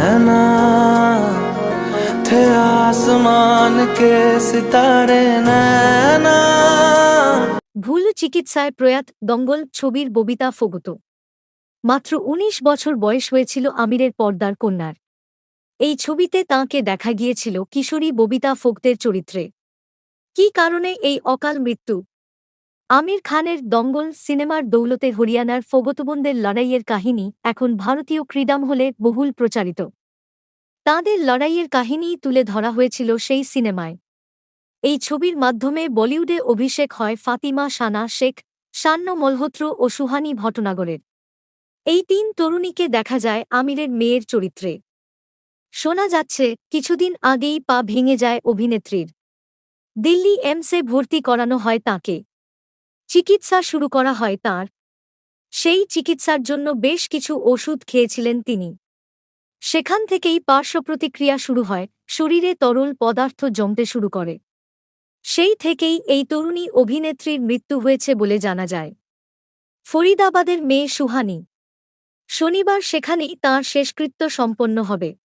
नैना थे आसमान के सितारे नैना ভুল চিকিৎসায় প্রয়াত দঙ্গল ছবির ববিতা ফোগত মাত্র ১৯ বছর বয়স হয়েছিল আমিরের পর্দার কন্যার এই ছবিতে তাঁকে দেখা গিয়েছিল কিশোরী ববিতা ফোগতের চরিত্রে কী কারণে এই অকাল মৃত্যু আমির খানের দঙ্গল সিনেমার দৌলতে হরিয়ানার ফোগতবন্দের লড়াইয়ের কাহিনী এখন ভারতীয় ক্রীড়াম হলে বহুল প্রচারিত। তাঁদের লড়াইয়ের কাহিনীই তুলে ধরা হয়েছিল সেই সিনেমায়। এই ছবির মাধ্যমে বলিউডে অভিষেক হয় ফাতিমা সানা শেখ শান্য মলহোত্র ও সুহানি ভটনাগরের এই তিন তরুণীকে দেখা যায় আমিরের মেয়ের চরিত্রে। শোনা যাচ্ছে, কিছুদিন আগেই পা ভেঙে যায় অভিনেত্রীর। দিল্লি এমসে ভর্তি করানো হয় তাকে। চিকিৎসা শুরু করা হয় তার। সেই চিকিৎসার জন্য বেশ কিছু ওষুধ খেয়েছিলেন তিনি। সেখান থেকেই পার্শ্বপ্রতিক্রিয়া শুরু হয়, শরীরে তরল পদার্থ জমতে শুরু করে। সেই থেকেই এই তরুণী অভিনেত্রীর মৃত্যু হয়েছে বলে জানা যায়। ফরিদাবাদের মেয়ে সুহানি। শনিবার সেখানেই তাঁর শেষকৃত্য সম্পন্ন হবে।